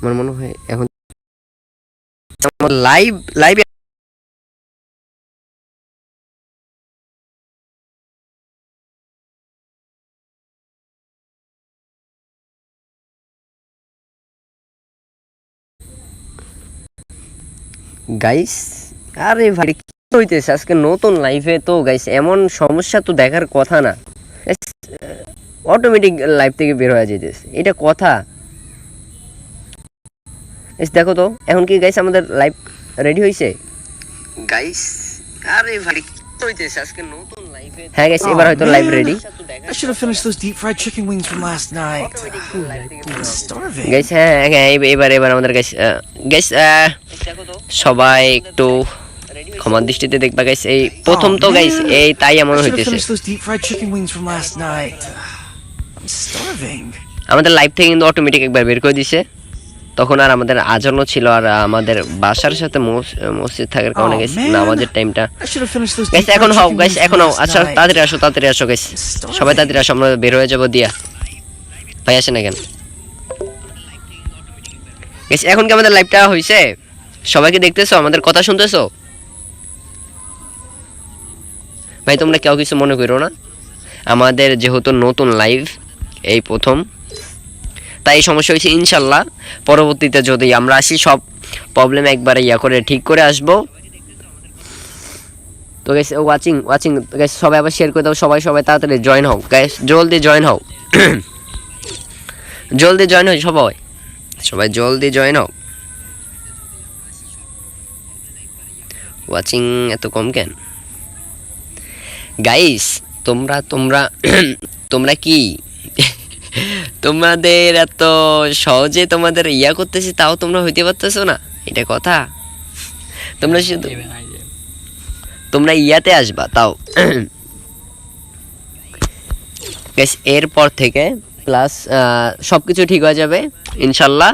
আমার মনে হয় এখন লাইভ লাইভে গাইস আরে ভাই, কি হইতেছে? আজকে নতুন লাইফে তো গাইস এমন সমস্যা তো দেখার কথা না। অটোমেটিক লাইফ থেকে বের হয়ে যেতেছে এটা কথা। এস দেখো তো এখন কি গাইস আমাদের লাইভ রেডি হয়েছে গাইস আরে ভাই হইতেছে? আজকে নতুন লাইফে হ্যাঁ গাইস এবার হয়তো live ready I should have finished those deep fried chicken wings from last night. I'm starving. Guys হ্যাঁ হ্যাঁ এবার এবার আমাদের গাইস গাইস সবাই একটু ক্ষমা দৃষ্টিতে দেখবা গাইস এই প্রথম তো গাইস এই তাই এমন হইতেছে. আমাদের লাইভ থেকে কিন্তু অটোমেটিক একবার বের করে দিছে। তখন আর আমাদের আজানো ছিল আর আমাদের বাসার সাথে মসজিদ থাকার কারণে Oh, man. নামাজের টাইমটা গাইস এখন হও গাইস এখন হও। আচ্ছা তাড়াতাড়ি আসো তাড়াতাড়ি আসো গাইস সবাই তাড়াতাড়ি আসো আমরা বের হয়ে যাব দিয়া। ভাই আসেন না কেন গাইস এখন কি আমাদের লাইভটা হইছে? সবাইকে দেখতেছো? আমাদের কথা শুনতেছো? ভাই তোমরা কেউ কিছু মনে করো না? আমাদের যেহেতু নতুন লাইভ এই প্রথম। তাই এই সমস্যা হয়েছে, ইনশাল্লাহ। পরবর্তীতে যদি আমরা আসি, সব প্রবলেম একবারে ইয়া করে, ঠিক করে আসব। তো গাইস ওয়াচিং ওয়াচিং গাইস সবাই আবার শেয়ার করে দাও, সবাই সবাই তাড়াতাড়ি জয়েন হও। গাইস জলদি জয়েন হও। জলদি জয়েন হই সবাই। সবাই জলদি জয়েন হও। ওয়াচিং এত কম কেন? গাইস তোমরা তোমরা তোমরা কি তোমাদের এত সহজে তোমাদের ইয়া করতেছি তাও তোমরা হইতে পারতেছো না? এটা কথা? তোমরা শুধু তোমরা ইয়াতে আসবা তাও। এরপর থেকে প্লাস সব কিছু ঠিক হয়ে যাবে ইনশাল্লাহ।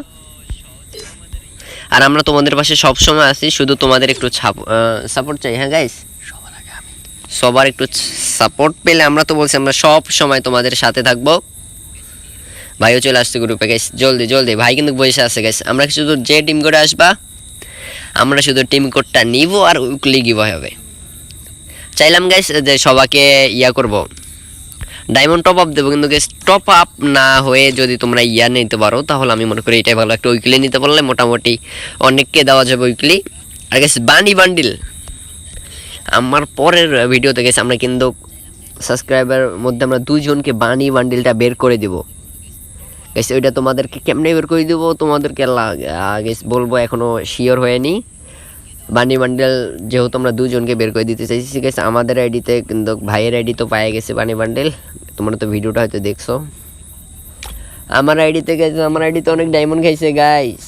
আর আমরা তোমাদের পাশে সব সময় আছি শুধু তোমাদের একটু সাপোর্ট চাই হ্যাঁ গাইস সবার একটু সাপোর্ট পেলে আমরা তো বলছি আমরা সব সময় তোমাদের সাথে থাকব। ভাইও চলে আসছে গ্রুপে গাইস জলদি জলদি। ভাই কিন্তু বসে আছে গাইস আমরা শুধু যে টিম করে আসবা? আমরা শুধু টিম কোডটা নিব আর উইকলি গিভ হবে চাইলাম গাইস যে সবাকে ইয়া করব। ডায়মন্ড টপ আপ দেবো কিন্তু গেস টপ আপ না হয়ে যদি তোমরা ইয়া নিতে পারো, তাহলে আমি মনে করি এটাই ভালো। একটা উইকলি নিতে পারলে মোটামুটি অনেককে দেওয়া যাবে উইকলি আর গাইস বানি বান্ডিল আমার পরের ভিডিওতে গেছে আমরা কিন্তু সাবস্ক্রাইবার মধ্যে আমরা দুজনকে বানি বান্ডিলটা বের করে দিব। গেছে ওইটা তোমাদেরকে কেমনে বের করে দেবো? তোমাদেরকে আগে বলব এখনও শিওর হয়নি। বানি বান্ডেল যেহেতু আমরা দুজনকে বের করে দিতে চাইছি ঠিক আছে আমাদের আইডিতে কিন্তু ভাইয়ের আইডি তো পায়ে গেছে বানি বান্ডেল। তোমরা তো ভিডিওটা হয়তো দেখছ। আমার আইডিতে গেছে আমার আইডিতে অনেক ডায়মন্ড খাইছে গাইস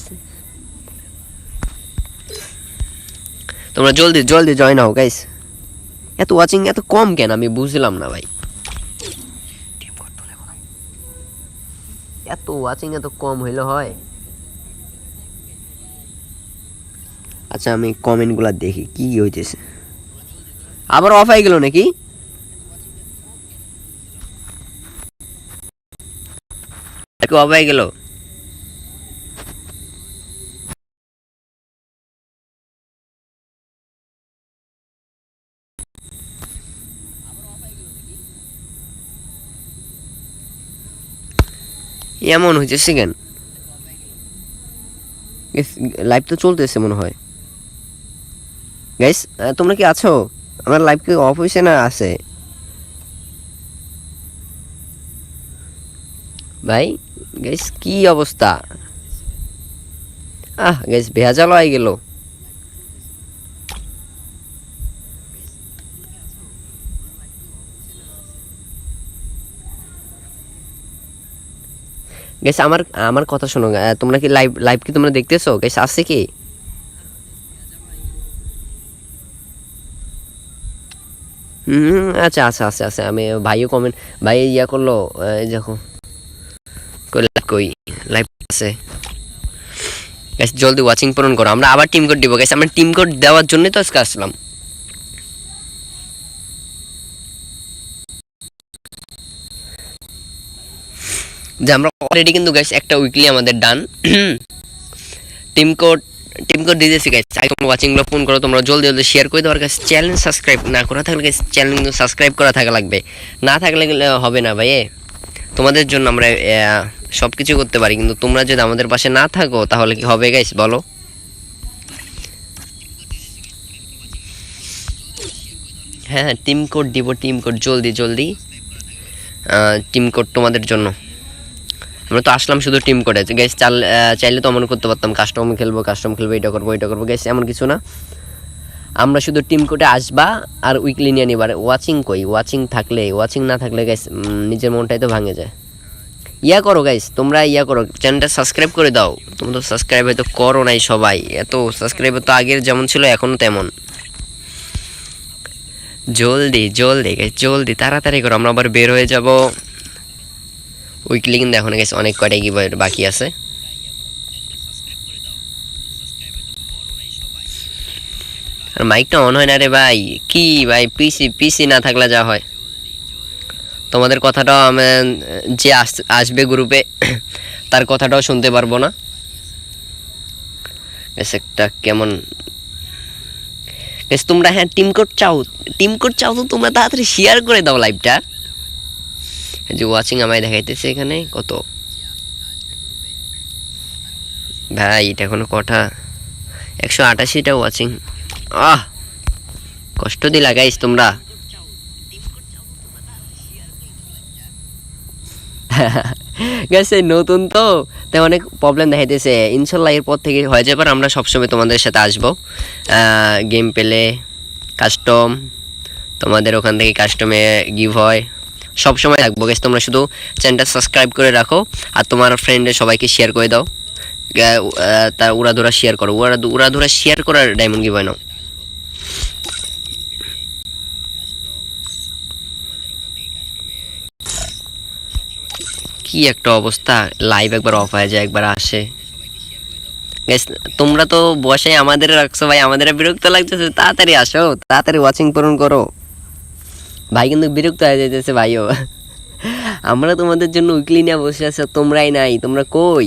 তোমরা জলদি জলদি জয়েন হও গাইস এত ওয়াচিং এত কম কেন? আমি বুঝলাম না, ভাই। এত ওয়াচিং এত কম হইলে হয়। আচ্ছা আমি কমেন্টগুলো দেখি কি হইতেছে? আবার অফ হয়ে গেল নাকি? অফ হয়ে গেল। এমন হয়েছে সেকেন্ড লাইভ তো চলতেছে মনে হয়। গাইস তোমরা কি আছো? আমার লাইভ কি অফ হয়েছে না আছে? ভাই গাইস কি অবস্থা? আহ গাইস ভেজাল হয়ে গেল। গেছে আমার আমার কথা শোনো তোমরা কি লাইভ লাইভ কি তোমরা দেখতেছো? গেছে আছে কি? হুম আচ্ছা আচ্ছা আচ্ছা আচ্ছা আমি ভাইও কমেন্ট ভাই ইয়া করল দেখো। কই লাইভ আছে। গাইস জলদি ওয়াচিং পূরণ করো। আমরা আবার টিম কোড দিব। গাইস আমরা টিম কোড দেওয়ার জন্যই তো আজকে আসলাম। যে আমরা অলরেডি কিন্তু গাইস একটা উইকলি আমাদের done team code team code দিয়ে দিয়েছি গাইস আগে তোমরা ওয়াচিংগুলো ফোন করো, তোমরা জলদি জলদি শেয়ার করে দেওয়ার কাছে চ্যানেল সাবস্ক্রাইব না করা থাকলে গাইস চ্যানেল কিন্তু সাবস্ক্রাইব করা থাকা লাগবে। না থাকলে হবে না ভাই তোমাদের জন্য আমরা সব কিছু করতে পারি। কিন্তু তোমরা যদি আমাদের পাশে না থাকো, তাহলে কি হবে গাইস বলো? হ্যাঁ হ্যাঁ টিম কোড দিব টিম কোড জলদি জলদি টিম কোড তোমাদের জন্য। আমরা তো আসলাম শুধু টিম কোডে গ্যাস চাল চাইলে তো এমন করতে পারতাম কাস্টম খেলব কাস্টম খেলব, এটা করব এটা করব। গ্যাস এমন কিছু না। আমরা শুধু টিম কোডে আসবা আর উইকলি নিয়ে নিবার ওয়াচিং কই? ওয়াচিং থাকলে ওয়াচিং না থাকলে গাইস নিজের মনটাই তো ভাঙে যায়। ইয়া করো গাইস তোমরা ইয়া করো। চ্যানেলটা সাবস্ক্রাইব করে দাও। তোমরা তো সাবস্ক্রাইব হয়তো করো নাই সবাই। এত সাবস্ক্রাইবার তো আগের যেমন ছিল এখনও তেমন। জলদি জলদি গাইস জলদি, তাড়াতাড়ি করো। আমরা আবার বের হয়ে যাব। উইকলি কিন্তু এখন গেছে অনেক কয়টা কি বাকি আছে। আর মাইকটা অন হয় না রে ভাই। কি ভাই পিসি পিসি না থাকলে যা হয়। তোমাদের কথাটাও আমি, যে আস- আসবে গ্রুপে তার কথাটাও শুনতে পারব না। একটা কেমন তোমরা হ্যাঁ টিম কোড চাও টিম কোড চাও তো তোমরা তাড়াতাড়ি শেয়ার করে দাও লাইভটা যে ওয়াচিং আমায় দেখাইতেছে এখানে, কত? ভাই, এটা কোনো কটা একশো আটাশিটা ওয়াচিং আহ! কষ্ট দিলা গাইস তোমরা। গেছে নতুন তো, তাই অনেক প্রবলেম দেখাইতেছে। ইনশাল্লাহ এরপর থেকে হয়ে যাবে, আর আমরা সবসময় তোমাদের সাথে আসব। গেম পেলে কাস্টম তোমাদের ওখান থেকে কাস্টমে গিভ হয় সব সময় থাকব গেছে তোমরা শুধু চ্যানেলটা সাবস্ক্রাইব করে রাখো আর তোমার ফ্রেন্ডের সবাইকে শেয়ার করে দাও। তার উড়াধুরা শেয়ার করো। উড়া উড়াধুরা শেয়ার করার ডায়মন্ড গিভ হয় নাও। কি একটা অবস্থা। লাইভ একবার অফ হয়ে যায় একবার আসে। Guys, তোমরা তো বসে আমাদের রাখছো ভাই। আমাদের বিরক্ত লাগতেছে। তাড়াতাড়ি আসো তাড়াতাড়ি ওয়াচিং পূরণ করো। ভাই কিন্তু বিরক্ত হয়ে যাইতেছে ভাইও। আমরা তোমাদের জন্য উইকলি নিয়ে বসে আছো তোমরাই নাই, তোমরা কই?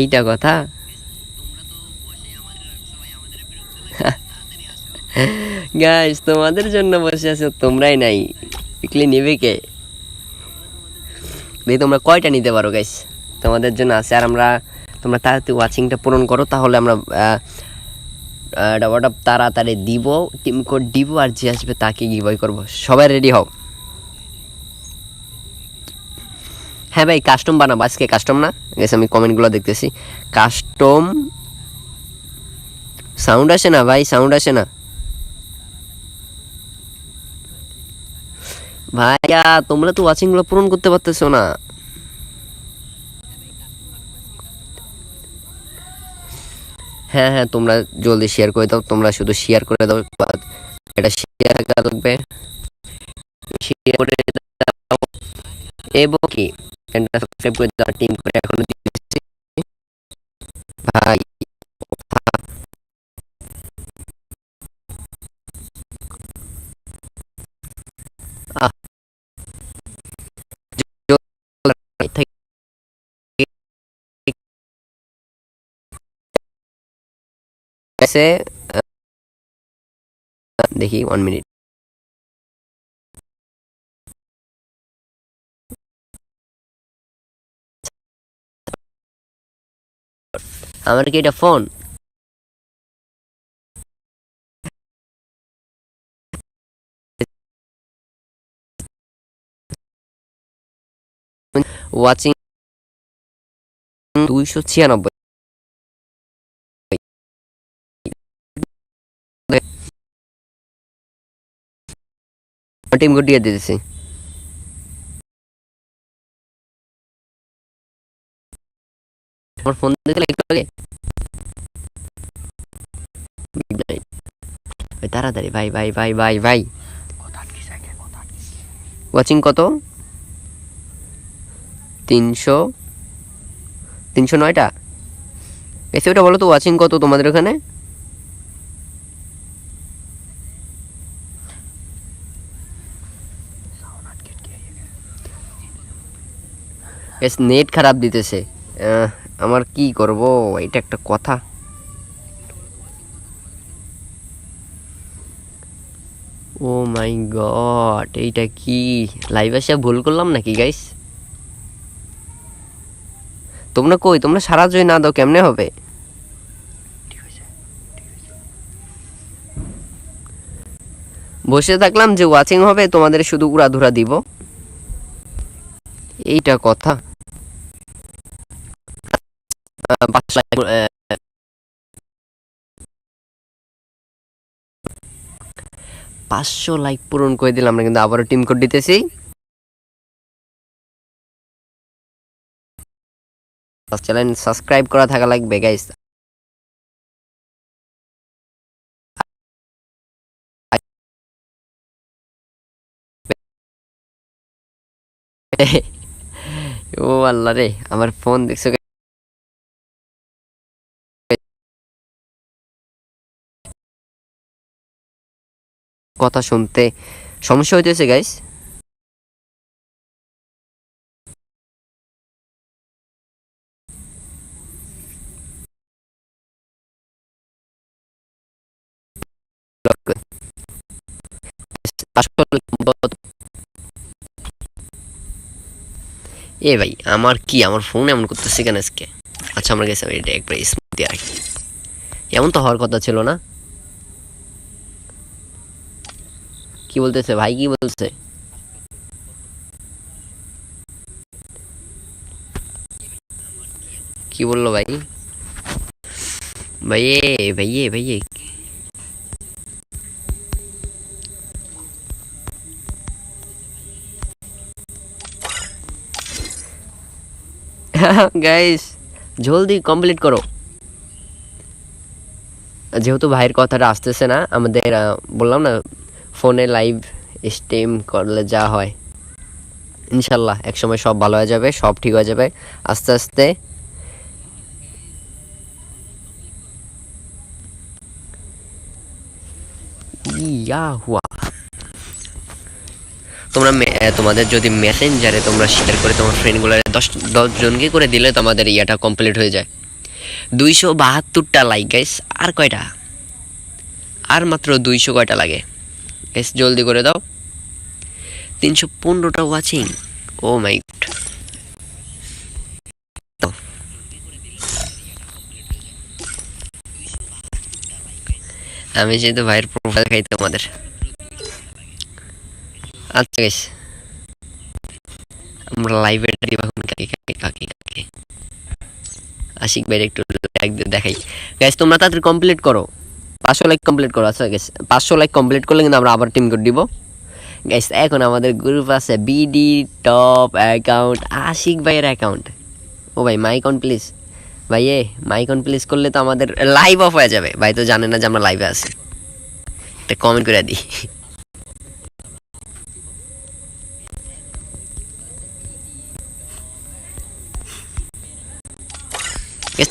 এইটা কথা? গাইস তোমাদের জন্য বসে আছো তোমরাই নাই। উইকলি নেবে কে? দেখি তোমরা কয়টা নিতে পারো গাইস তোমাদের জন্য আছে, আর আমরা তোমরা তাড়াতাড়ি ওয়াচিংটা পূরণ করো, তাহলে আমরা ডাবাটা তাড়াতাড়ি দিব টিম কোড দিব আর যে আসবে তাকে গিভয় করব। সবাই রেডি হও। হ্যাঁ ভাই কাস্টম বানাবো। আজকে কাস্টম না? গেছে আমি কমেন্টগুলো দেখতেছি। কাস্টম সাউন্ড আসে না ভাই? সাউন্ড আসে না। ভাইয়া, তোমরা তো ওয়াচিংগুলো পূরণ করতে পারতেছো না। হ্যাঁ হ্যাঁ তোমরা জলদি শেয়ার করে দাও, তোমরা শুধু শেয়ার করে দাও এটা শেয়ার থাকা লাগবে। শেয়ার করে দাও। এবং কি? চ্যানেলটা সাবস্ক্রাইব করে দাও টিম করে এখনও ভাই এসে দেখি ওয়ান মিনিট আমার কি এটা ফোন ওয়াচিং দুইশো ছিয়ানব্বই। টিম কোড দিয়ে দিতেছি। আমার ফোন দেখলে একটু আগে। তাড়াতাড়ি, ভাই ভাই ভাই ভাই ভাই। ওয়াচিং কত? তিনশো। তিনশো নয়টা? এসে ওটা বলো তো ওয়াচিং কত তোমাদের ওখানে? নেট খারাপ দিতেছে। আমার কি করব? এটা একটা কথা। ও মাই গড, এইটা কি? লাইভ আসে ভুল করলাম নাকি গাইস তোমরা কই? তোমরা সারা জয় না দাও, কেমনে হবে? বসে থাকলাম যে ওয়াচিং হবে, তোমাদের শুধু উড়াধুরা দিব। এইটা কথা। পাঁচশো লাইক পূরণ করে দিলাম, আমরা কিন্তু আবারও টিম কোড দিতেছি। চ্যানেল সাবস্ক্রাইব করা থাকা লাগবে গাইস ও আল্লাহ রে, আমার ফোন দেখছ কথা শুনতে সমস্যা হইতেছে গাইস এ ভাই, আমার কি? আমার ফোন এমন করতেছে কেন আজকে? আচ্ছা আমার এটা একবার স্মুথ দিয়ে রাখি এমন তো হওয়ার কথা ছিল না। কি বলতেছে? ভাই কি বলছে? কি বলল ভাই? ভাইয়ে ভাইয়ে ভাইয়ে। গাইস জলদি কমপ্লিট করো। যেহেতু ভাইয়ের কথাটা আসতেছে না, আমাদের বললাম না ফোনে লাইভ স্ট্রিম করলে যা হয়। ইনশাল্লাহ, একসময় সব ভালো হয়ে যাবে, সব ঠিক হয়ে যাবে। আস্তে আস্তে ইয়া হুয়া তোমরা তোমাদের যদি মেসেঞ্জারে তোমরা শেয়ার করে তোমার ফ্রেন্ডগুলো দশ দশ জনকে করে দিলে তোমাদের ইয়াটা কমপ্লিট হয়ে যায়। দুইশো বাহাত্তরটা লাইক গাইস আর কয়টা? আর মাত্র দুইশো কয়টা লাগে? গাইস জলদি করে দাও। তিনশো পনেরোটা ওয়াচিং ও মাই আমি যেহেতু ভাইয়ের প্রোফাইল খাই তোমাদের। আচ্ছা গাইস আমরা লাইভে কাকে কাকে কাকে আশিক ভাইয়ের একটু দেখাই। গাইস তোমরা তাড়াতাড়ি কমপ্লিট করো। পাঁচশো লাইক কমপ্লিট করো আচ্ছা গাইস পাঁচশো লাইক কমপ্লিট করলে কিন্তু আমরা আবার টিম কোড দিব। গাইস এখন আমাদের গ্রুপ আছে বিডি টপ অ্যাকাউন্ট আশিক ভাইয়ের অ্যাকাউন্ট ও ভাই মাইক অন প্লিজ ভাই, এ মাইক অন প্লিজ করলে তো আমাদের লাইভ অফ হয়ে যাবে। ভাই তো জানে না যে আমরা লাইভে আছি। একটা কমেন্ট করে দিই।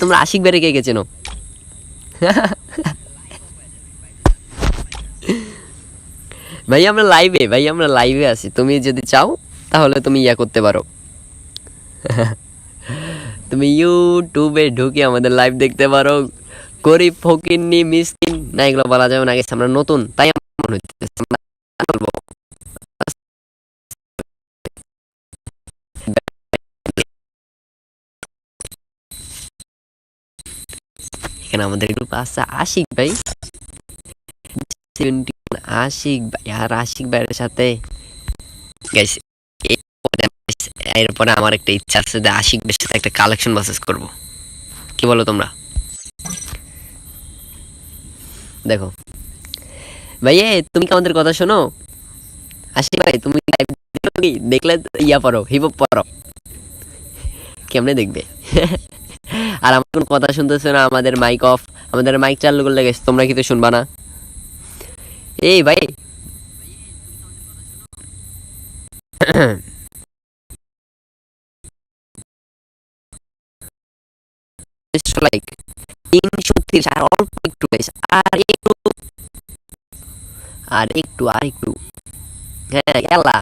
তোমরা আশিক বেড়ে কে গেছেন ভাই আমরা লাইভে ভাই আমরা লাইভে আছি। তুমি যদি চাও, তাহলে তুমি ইয়া করতে পারো। তুমি ইউটিউবে ঢুকে আমাদের লাইভ দেখতে পারো। গরিব, ফকিন্নি, মিসকিন, না এগুলো বলা যাবে না, গেছে আমরা নতুন, তাই মনে হচ্ছে এখানে আমাদের গ্রুপ আছে আশিক ভাই। 71 আশিক ভাই, আর আশিক ভাইয়ের সাথে গাইস এরপরে আমার একটা ইচ্ছা আছে যে আশিক ভাইয়ের সাথে একটা কালেকশন বাসেস করব। কি বলো তোমরা? দেখো। ভাইয়ে, তুমি কি আমাদের কথা শোনো? আশিক ভাই, তুমি? দেখলে ইয়া পড়ো হিপ পড়ো। কেমনে দেখবে? আর আমার কোনো কথা শুনতেছে না, আমাদের মাইক অফ আমাদের মাইক চালু করলে গেছে তোমরা কিন্তু শুনবা না। এই ভাই। লাইক তিনশো তিরিশ আর অল্প একটু আর একটু। আর একটু আর একটু। হ্যাঁ গেলা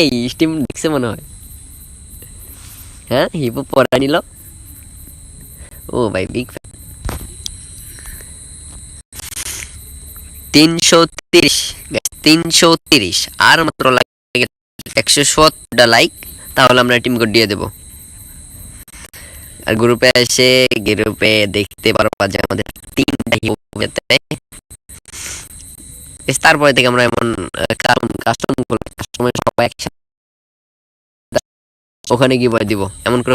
এই স্টিম দেখছে মনে হয়। হ্যাঁ হিপো পরে নিল। ও ভাই বিগ তিনশো তিনশো তিরিশ। আর মাত্র একশো সত্তরটা লাইক তাহলে আমরা টিম কোড দিয়ে দেবো। আর গ্রুপে এসে গ্রুপে দেখতে পারবা যে আমাদের তারপরে থেকে আমরা এমন কারণ কাস্টম কাস্টমার সবাই একসাথে, ওখানে গিয়ে দিব। এমন করে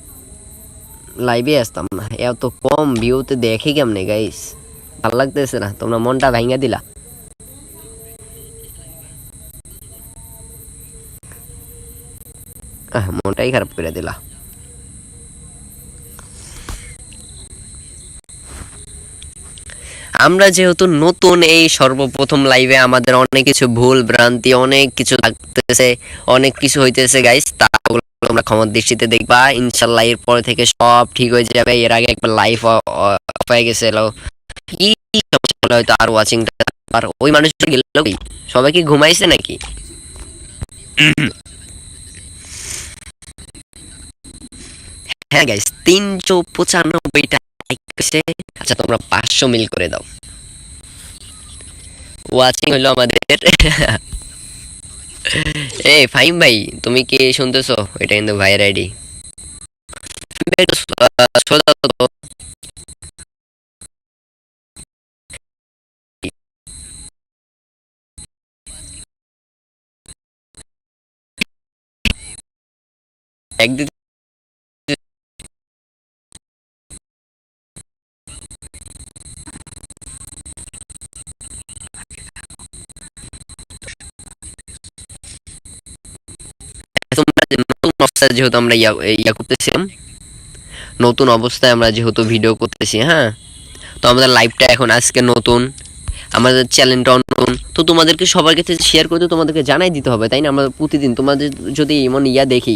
লাইভে আসতাম না। এত কম ভিউতে দেখে কেমনে গাইস ভালো লাগতেছে না। তোমরা মনটা ভাঙা দিলা। মনটাই খারাপ করে দিলা। আমরা যেহেতু নতুন, এই সর্বপ্রথম লাইভে আমাদের অনেক কিছু ভুল, ভ্রান্তি, অনেক কিছু লাগতেছে, অনেক কিছু হইতেছে গাইস তা তোমরা ক্ষমার দৃষ্টিতে দেখবা, ইনশাল্লাহ এরপর থেকে সব ঠিক হয়ে যাবে। এর আগে একবার লাইভ হয়ে গেছিল কি সমস্যা হয়তো আর ওয়াচিংটা আর ওই মানুষটা গেল কই সবাই কি ঘুমাইছে নাকি? হ্যাঁ গাইস তিনশো পঁচানব্বইটা আচ্ছা তোমরা পাঁচশো মিল করে দাও। ওয়াচিং হলো আমাদের। এ ফাইম ভাই তুমি কি শুনতেছো? এটা কিন্তু ভাইয়ের আইডি। একদিন নতুন অবস্থায় যেহেতু আমরা ইয়া করতেছিলাম, নতুন অবস্থায় আমরা যেহেতু ভিডিও করতেছি হ্যাঁ? তো আমাদের লাইভটা এখন আজকে নতুন, আমাদের চ্যানেলটা নতুন। তো তোমাদেরকে সবার কাছে শেয়ার করতে তোমাদেরকে জানাই দিতে হবে, তাই না? আমরা প্রতিদিন তোমাদের যদি এমন ইয়া দেখি,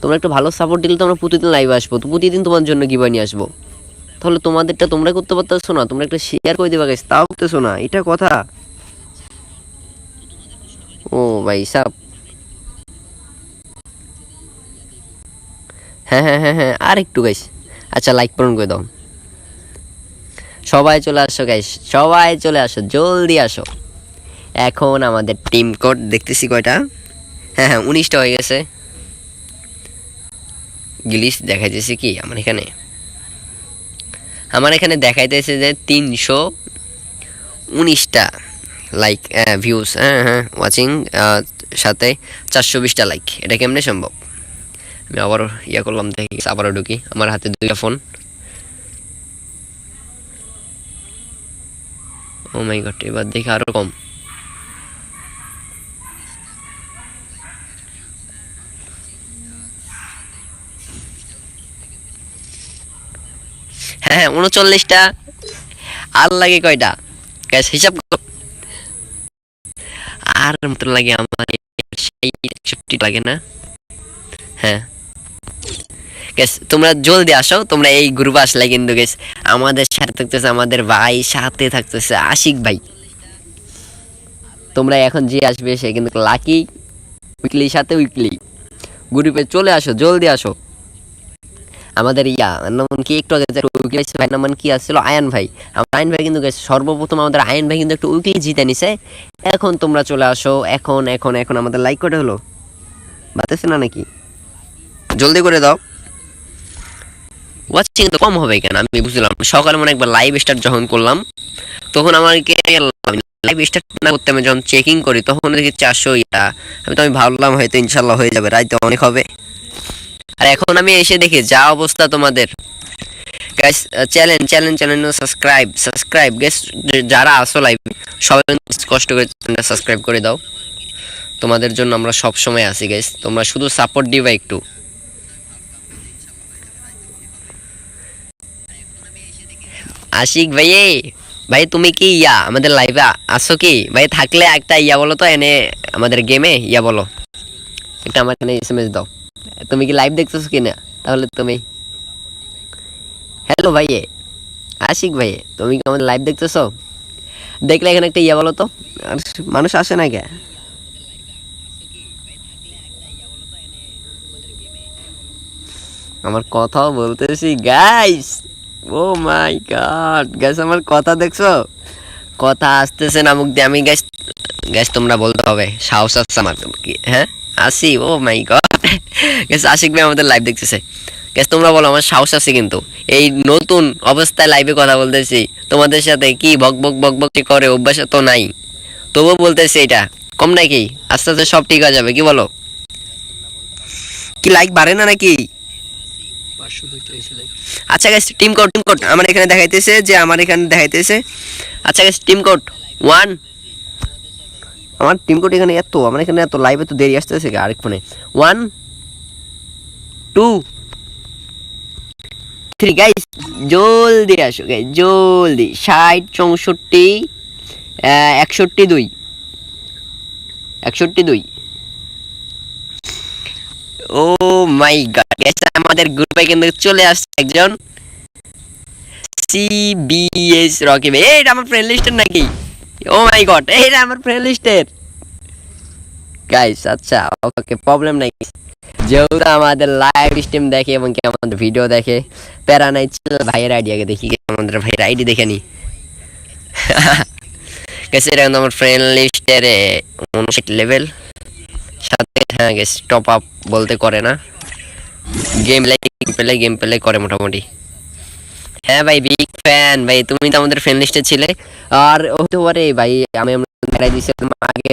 তোমরা একটু ভালো সাপোর্ট দিলে তো আমরা প্রতিদিন লাইভে আসব। তো প্রতিদিন তোমার জন্য কি নিয়ে আসব। তাহলে তোমাদেরটা তোমরা করতে পারতেছো না, তোমরা একটা শেয়ার করে দেবা গাইস তাও করতেছো না, এটা কথা? ও ভাই, সাপ। হ্যাঁ হ্যাঁ হ্যাঁ হ্যাঁ আর একটু গাইস আচ্ছা লাইক পূরণ করে দাও। সবাই চলে আসো গাইস সবাই চলে আসো, জলদি আসো। এখন আমাদের টিম কোড দেখতেছি কয়টা? হ্যাঁ হ্যাঁ উনিশটা হয়ে গেছে। গিলিস দেখাইতেছে কি আমার এখানে? আমার এখানে দেখাইতেছে যে তিনশো উনিশটা লাইক ভিউজ হ্যাঁ হ্যাঁ ওয়াচিং সাথে চারশো বিশটা লাইক এটা কেমনে সম্ভব? আমি আবারও ইয়া করলাম, দেখি আবারও ঢুকি। আমার হাতে দুইটা ফোন ও মাই গড এবার দেখি আরও কম। হ্যাঁ হ্যাঁ উনচল্লিশটা। আর লাগে কয়টা? গ্যাস হিসাব আর মতো লাগে আমার, সেই লাগে না। হ্যাঁ। গ্যাস তোমরা জলদি আসো, তোমরা এই গ্রুপে আসলে কিন্তু গেস আমাদের সাথে থাকতেছে আমাদের ভাই, সাথে থাকতেছে আশিক ভাই। তোমরা এখন যে আসবে সে কিন্তু লাকি উইকলি সাথে উইকলি গ্রুপে চলে আসো, জলদি আসো। আমাদের ইয়া নাম কি একটু আগে ভাই নাম কি আসছিল? আয়ন ভাই। আয়ন ভাই কিন্তু সর্বপ্রথম আমাদের আয়ন ভাই কিন্তু একটু উইকলি জিতে নিছে। এখন তোমরা চলে আসো, এখন এখন এখন আমাদের লাইক কটা হলো? বাতাসে না নাকি? জলদি করে দাও। ওয়াচিং তো কম হবে কেন? আমি বুঝলাম। সকালে মনে একবার লাইভ স্টার্ট যখন করলাম, তখন আমাকে লাইভ স্টার্ট না করতে আমি যখন চেকিং করি, তখন দেখি চারশো ইয়া। আমি তো আমি ভাবলাম হয়তো ইনশাল্লাহ হয়ে যাবে, রাইতে অনেক হবে। আর এখন আমি এসে দেখি, যা অবস্থা তোমাদের। Guys challenge challenge channel subscribe subscribe guys যারা আসো লাইভ সবাই কষ্ট করে চ্যানেলটা সাবস্ক্রাইব করে দাও। তোমাদের জন্য আমরা সব সময় আছি গ্যাস তোমরা শুধু সাপোর্ট দিবা একটু। আশিক ভাইয়ে ভাই তুমি কি ইয়া আমাদের লাইভে আসো কি ভাই থাকলে একটা ইয়া বলো তো এনে আমাদের গেমে ইয়া বলো একটা আমার এখানে এসএমএস দাও তুমি কি লাইভ দেখতেছো কি না তাহলে তুমি হ্যালো ভাইয়ে আশিক ভাইয়ে তুমি কি আমাদের লাইভ দেখতেছো দেখলে এখানে একটা ইয়া বলো তো আর মানুষ আসে না কে আমার কথাও বলতেছি guys oh my god guys আমার কথা দেখছ? কথা আসতেছে না দিয়ে। আমি গ্যাস গ্যাস তোমরা বলতে হবে, সাহস আছে আমার কি? হ্যাঁ? আসি? ও মাই গড গ্যাস আশিক ভাই আমাদের লাইভ দেখতেছে। গ্যাস তোমরা বলো, আমার সাহস আছে কিন্তু। এই নতুন অবস্থায় লাইভে কথা বলতেছি। তোমাদের সাথে কি বক বক বক বক করে? অভ্যাস তো নাই। তবুও বলতেছি এটা। কম নাকি? আস্তে আস্তে সব ঠিক হয়ে যাবে। কি বলো? কি লাইক বাড়ে না নাকি? আচ্ছা guys team code team code আমার এখানে দেখাইতেছে যে আমার এখানে দেখাইতেছে। আচ্ছা গাইস টিম কোড ওয়ান আমার টিম কোড এখানে এত, আমার এখানে এত লাইভে তো দেরি আসতেছে আরেক ফোনে ওয়ান টু থ্রি গাইস জলদি আসো গাইস জলদি। ষাট, চৌষট্টি একষট্টি দুই। একষট্টি দুই। ও মাই গড আমাদের গ্রুপে কিন্তু চলে আসছে একজন সিবিএস রকি ভাই এইটা আমার ফ্রেন্ড লিস্টের নাকি? ও মাই গড এইটা আমার ফ্রেন্ড লিস্টের গাইস আচ্ছা ওকে প্রবলেম নাই। যেহেতু আমাদের লাইভ স্ট্রিম দেখে এবং কি আমাদের ভিডিও দেখে, প্যারা নাই, চল ভাইয়ের আইডি আগে দেখি আমাদের ভাইয়ের আইডি দেখে নি। গেছে এটা কিন্তু আমার ফ্রেন্ড লিস্টের উনষাট লেভেল সাথে হ্যাঁ গেছে টপ আপ বলতে করে না। Game play play game play করে মোটামুটি। হ্যাঁ ভাই বিগ ফ্যান ভাই, তুমি তো আমাদের ফ্রেন্ড লিস্টে ছিলে। আর হতে পারে ভাই, আমি বেড়াই দিয়েছিলাম আগে।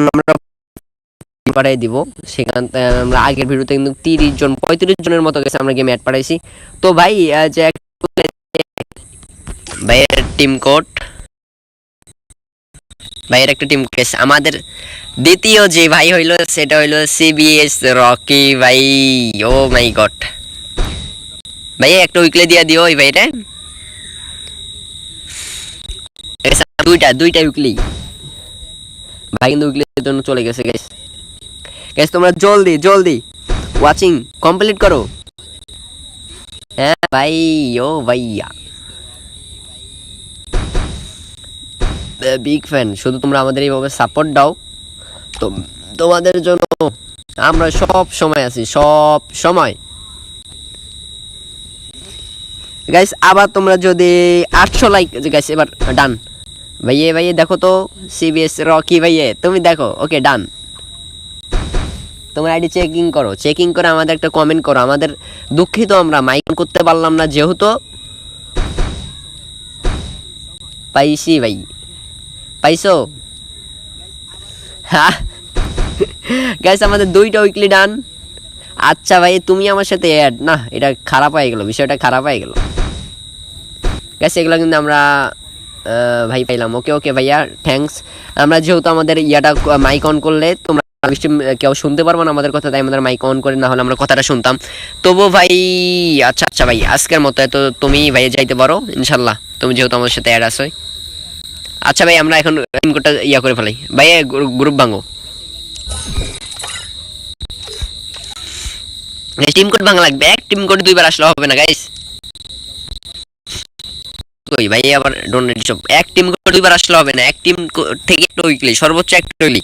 আমরা পাঠাই দিব। সেখান আমরা আগের ভিডিওতে কিন্তু তিরিশ জন, পঁয়ত্রিশ জনের মতো গেছে আমরা গেমে অ্যাড পাঠাইছি। তো ভাই যে ভাইয়ের টিম কোড ভাইয়ের একটা টিম কেস আমাদের দ্বিতীয় যে ভাই হইল, সেটা হইল সিবিএস রকি ভাই। ও মাই গড ভাই একটা উইকলে দিয়া দিও ওই ভাইটা দুইটা দুইটা উইকলি ভাই কিন্তু উইকলির জন্য চলে গেছে গাইস গাইস তোমরা জলদি জলদি ওয়াচিং কমপ্লিট করো। হ্যাঁ ভাই, ও ভাইয়া। বিগ ফ্যান শুধু তোমরা আমাদের এইভাবে সাপোর্ট দাও। তো তোমাদের জন্য আমরা সব সময় আছি, সব সময়। গাইস আবার তোমরা যদি আটশো লাইক গাইস এবার ডান ভাইয়ে ভাইয়ে, দেখো তো সিবিএস রকি ভাইয়ে, তুমি দেখো ওকে ডান তোমরা আইডি চেকিং করো চেকিং করে আমাদের একটা কমেন্ট করো, আমাদের দুঃখিত আমরা মাইক করতে পারলাম না যেহেতু। পাইছি ভাই। পাইছো? হ্যাঁ গাইস আমাদের দুইটা উইকলি ডান আচ্ছা ভাই, তুমি আমার সাথে অ্যাড না, এটা খারাপ হয়ে গেল, বিষয়টা খারাপ হয়ে গেল। গাইস এগুলো কিন্তু আমরা ভাই পাইলাম। ওকে ওকে ভাইয়া থ্যাঙ্কস আমরা যেহেতু আমাদের ইয়াটা মাইক অন করলে, তোমরা কেউ শুনতে পারব না আমাদের কথা, তাই আমাদের মাইক অন করে না হলে আমরা কথাটা শুনতাম। তবু ভাই আচ্ছা আচ্ছা ভাই, আজকের মতো এত তুমি ভাই যাইতে পারো, ইনশাল্লাহ। তুমি যেহেতু আমাদের সাথে অ্যাড আসোই আচ্ছা ভাই, আমরা এখন টিম কোডটা ইয়া করে ফেলাই। ভাই গ্রুপ ভাঙো। টিম কোড ভাঙা লাগবে। এক টিম কোড দুইবার আসলে হবে না গাইস কই ভাই, আবার ডোনেট সব এক টিম কোড দুইবার আসলে হবে না। এক টিম থেকে একটা উইকলি সর্বোচ্চ একটা উইকলি